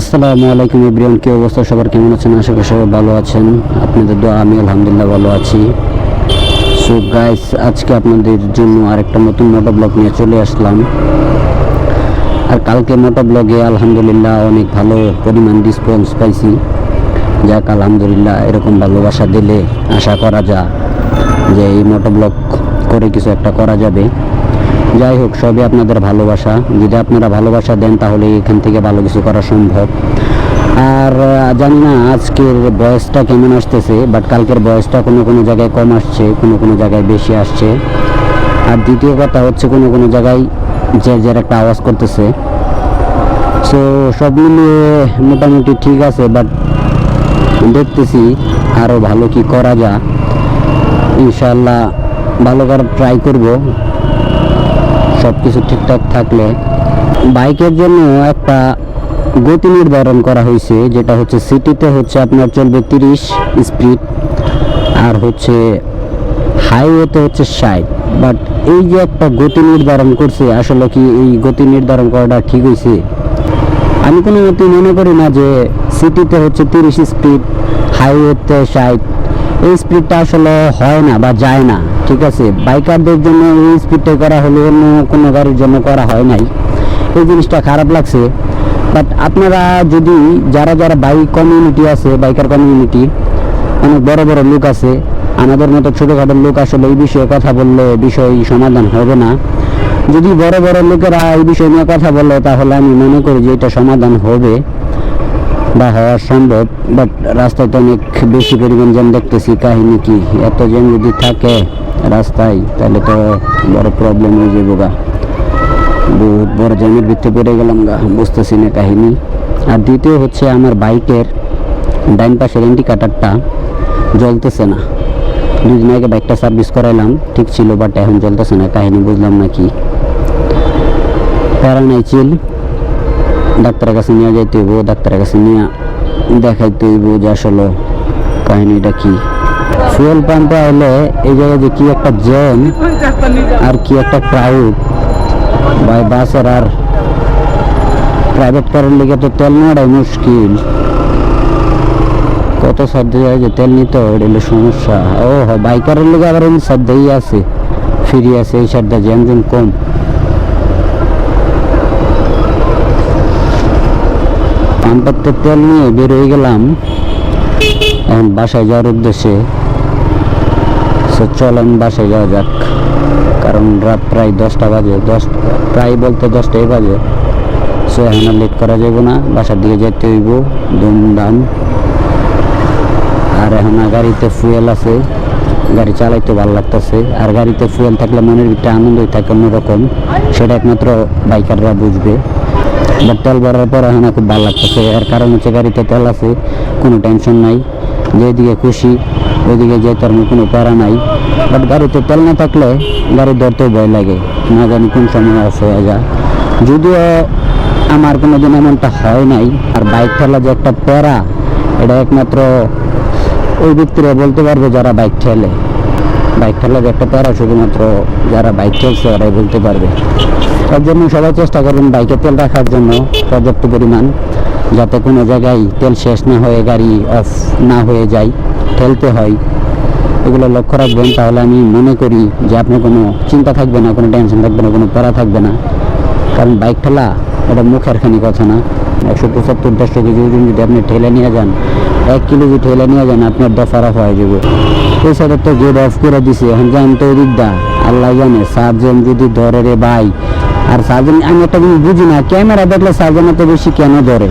আসসালামু আলাইকুম ইব্রিয়ান কি অবস্থা? সবার কেমন আছেন? আশা করি সবাই ভালো আছেন। আপনাদের দোয়া, আমি আলহামদুলিল্লাহ ভালো আছি। সো গাইস আজকে আপনাদের জন্য আরেকটা নতুন মোটো ব্লগ নিয়ে চলে আসলাম। আর কালকে মোটো ব্লগে আলহামদুলিল্লাহ অনেক ভালো পরিমাণ রেসপন্স পাইছি। যাক, আলহামদুলিল্লাহ, এরকম ভালোবাসা দিলে আশা করা যায় যে এই মোটো ব্লগ করে কিছু একটা করা যাবে। যাই হোক, সবই আপনাদের ভালোবাসা। যদি আপনারা ভালোবাসা দেন, তাহলে এখান থেকে ভালো কিছু করা সম্ভব। আর জানি না আজকের বয়সটা কেমন আসতেছে বাট কালকের বয়সটা কোনো কোনো জায়গায় কম আসছে, কোনো কোনো জায়গায় বেশি আসছে। আর দ্বিতীয় কথা হচ্ছে, কোনো কোনো জায়গায় যে যার একটা আওয়াজ করতেছে। সো সব মিলিয়ে মোটামুটি ঠিক আছে বাট দেখতেছি আরও ভালো কি করা যায়। ইনশাল্লাহ ভালো করার ট্রাই করব। সব কিছু ঠিকঠাক থাকলে বাইকের জন্য একটা গতি নির্ধারণ করা হয়েছে, যেটা হচ্ছে সিটিতে হচ্ছে আপনার চলবে তিরিশ স্পিড আর হচ্ছে হাইওয়েতে হচ্ছে ষাট। বাট এই যে একটা গতি নির্ধারণ করছে, আসলে কি এই গতি নির্ধারণ করাটা ঠিক হয়েছে? আমি কোনো মতে মনে করি না যে সিটিতে হচ্ছে তিরিশ স্পিড হাইওয়েতে ষাট এই স্পিডটা আসলে হয় না বা যায় না, ঠিক আছে? বাইকারদের জন্য এই স্পিডটা করা হলে অন্য কোনো গাড়ির জন্য করা হয় নাই। এই জিনিসটা খারাপ লাগছে। বাট আপনারা যদি, যারা যারা বাইক কমিউনিটি আছে, বাইকার কমিউনিটি অনেক বড় বড় লোক আছে, আমাদের মতো ছোটোখাটো লোক আসলে এই বিষয়ে কথা বললে বিষয় সমাধান হবে না। যদি বড় বড় লোকেরা এই বিষয় নিয়ে কথা বলে, তাহলে আমি মনে করি যে এটা সমাধান হবে। বা হওয়া সম্ভব বাট রাস্তায় তো অনেক বেশি পরিমাণ জ্যাম দেখতেছি, কাহিনী কি? এত জ্যাম যদি থাকে রাস্তায়, তাহলে তো বড় প্রবলেম হয়ে যাব গা। বহুত বড় জ্যামের ভিতরে পড়ে গেলাম গা, বুঝতেছি না কাহিনী। আর দ্বিতীয় হচ্ছে আমার বাইকের ডাইন পাশের ইন্ডিকেটারটা জ্বলতেছে না। দুদিন আগে বাইকটা সার্ভিস করাইলাম, ঠিক ছিল বাট এখন জ্বলতেছে না, কাহিনী বুঝলাম না কি। প্যারা নাই চিল ডাক্তারের কাছে নিয়ে যাইতে হইব, ডাক্তারের কাছে নিয়ে দেখাইতে হইব যে আসলে কাহিনীটা কি। ফুয়েল পাম্পে হলে এই জায়গায় যে কি একটা জ্যাম আর কি একটা ক্রাউড বাই বাসের আর প্রাইভেট কারের লিগে তো তেল নেওয়াটাই মুশকিল। কত সাধ্যে যায় যে তেল নিতে হয়, এটা সমস্যা। ও বাইকারের লিগে আবার এই সাধ্যেই আছে, ফ্রি আছে, এই সাধ্যে জ্যাম জ্যাম কম। পাম্পের তো তেল নিয়ে বের হয়ে গেলাম। এখন বাসায় যাওয়ার উদ্দেশ্যে। সো চলেন বাসায় যাওয়া যাক। কারণ রাত প্রায় দশটা বাজে। দশ, প্রায় বলতে দশটাই বাজে। সো এখন লেট করা যাবে না। বাসার দিকে যেতে হইব। ধুমধাম। আর এখন গাড়িতে ফুয়েল আছে। গাড়ি চালাইতে ভালো লাগতেছে। আর গাড়িতে ফুয়েল থাকলে মনের ভিতরে আনন্দই থাকে অন্যরকম। সেটা একমাত্র বাইকাররা বুঝবে। বাট তেল ভরার পর এখন খুব ভালো লাগতেছে। এর কারণ হচ্ছে গাড়িতে তেল আছে, কোনো টেনশন নাই। যেদিকে খুশি, ওইদিকে যেতে আর কোনো প্যারা নাই। বাট গাড়িতে তেল না থাকলে গাড়ি ধরতেও ভয় লাগে, না জানি কোন সময় আছে হয়ে যদিও আমার কোনো দিন এমনটা হয় নাই, আর বাইক ঠেলা যে একটা প্যারা, এটা একমাত্র ওই ব্যক্তিরা বলতে পারবে যারা বাইক ঠেলে। বাইক যে একটা প্যারা, শুধুমাত্র যারা বাইক চলছে ওরাই বলতে পারবে। তার জন্য সবাই চেষ্টা করবেন বাইকে তেল রাখার জন্য পর্যাপ্ত পরিমাণ, যাতে কোনো জায়গায় তেল শেষ না হয়ে, গাড়ি অফ না হয়ে যায়, ঠেলতে হয়। এগুলো লক্ষ্য রাখবেন, তাহলে আমি মনে করি যে আপনার কোনো চিন্তা থাকবে না, কোনো টেনশন থাকবে না, কোনো প্যারা থাকবে না। কারণ বাইক ঠেলা, এটা মুখের খানি কথা না। একশো পঁচাত্তর, দেড়শো কেজি যদি আপনি ঠেলে নিয়ে যান, এক কিলো যদি ঠেলে নিয়ে যান, আপনার দফার অফ হয়ে যাবে। সাইডে তো গেট অফ করে দিছে। এখন যান তো ওই দিকটা আল্লাহ জানে, সার্জন যদি ধরে রে ভাই। আর সার্জন, আমি একটা জিনিস বুঝি না, ক্যামেরা দেখলে সার্জন এত বেশি কেন ধরে?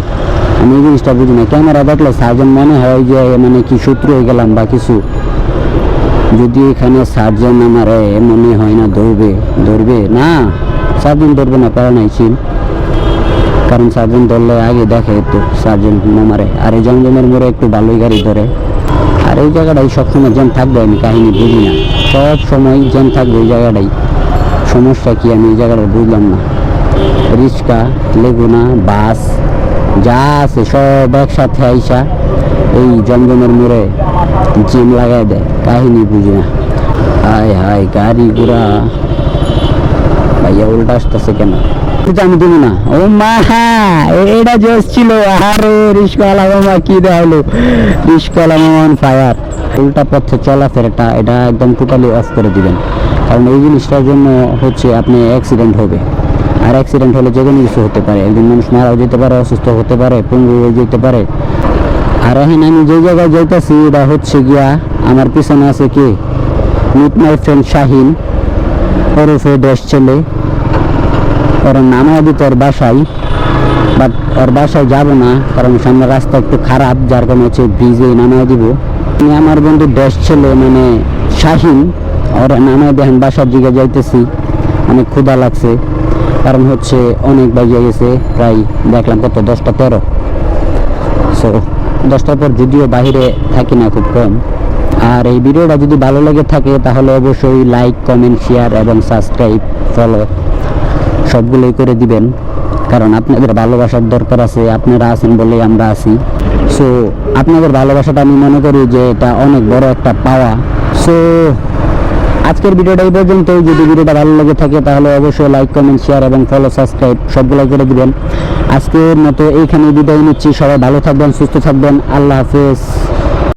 আমি এই জিনিসটা বুঝি না, ক্যামেরা দেখলে সার্জন মনে হয় যে মানে কি শত্রু হয়ে গেলাম বা কিছু। যদি এখানে সার্জন আমার মনে হয় না ধরবে ধরবে। না, সার্জন ধরবে না প্যারা নাই ছিল কারণ সার্জন ধরলে আগে দেখে তো সার্জন মারে আর এই জমজমের মোড়ে একটু ভালোই গাড়ি ধরে। আর এই জায়গাটাই সবসময় জ্যাম থাকবে, আমি কাহিনী বুঝি না। সব সময় জ্যাম থাকবে এই জায়গাটাই। সমস্যা কি? আমি এই জায়গাটা বুঝলাম না। রিক্সা লেগুনা, বাস, যা আছে সব একসাথে আইসা এই জমজমের মোড়ে জিম লাগাই দেয়। কাহিনী বুঝি না। হায় হায়, গাড়ি ঘোড়া। ভাইয়া উল্টা আসতেছে কেন? আমি না। ও মা এটা কি ফায়ার উল্টা পথে এটা একদম করে দিবেন। কারণ এই জিনিসটার জন্য হচ্ছে আপনি অ্যাক্সিডেন্ট হবে। আর অ্যাক্সিডেন্ট হলে যে কোনো কিছু হতে পারে। একজন মানুষ মারাও যেতে পারে, অসুস্থ হতে পারে, পঙ্গু হয়ে যেতে পারে। আর এখন আমি যে জায়গায় যাইতেছি, এটা হচ্ছে গিয়া, আমার পিছনে আছে কি? মিট মাই ফ্রেন্ড শাহিন ওরফে দেশ ছেলে। ওর নামায় দিত ওর বাসায় বাট ওর বাসায় যাব না, কারণ সামনে রাস্তা একটু খারাপ, যার কারণে হচ্ছে ব্রিজে নামায় দিব। আমি আমার বন্ধু দেশ ছেলে মানে শাহিন, ওর নামায় দেখেন বাসার দিকে যাইতেছি। অনেক ক্ষুধা লাগছে। কারণ হচ্ছে অনেক বাজে গেছে, প্রায় দেখলাম কত, দশটা তেরো। সো দশটার পর যদিও বাইরে থাকি না খুব কম। আর এই ভিডিওটা যদি ভালো লেগে থাকে, তাহলে অবশ্যই লাইক কমেন্ট শেয়ার এবং সাবস্ক্রাইব ফলো সবগুলোই করে দিবেন। কারণ আপনাদের ভালোবাসার দরকার আছে, আপনারা আছেন বলেই আমরা আছি। সো আপনাদের ভালোবাসাটা আমি মনে করি যে এটা অনেক বড় একটা পাওয়া। সো আজকের ভিডিওটা এই পর্যন্তই। যদি ভিডিওটা ভালো লেগে থাকে তাহলে অবশ্যই লাইক কমেন্ট শেয়ার এবং ফলো সাবস্ক্রাইব সবগুলো করে দিবেন। আজকের মতো এইখানে বিদায় নিচ্ছি। সবাই ভালো থাকবেন, সুস্থ থাকবেন। আল্লাহ হাফেজ।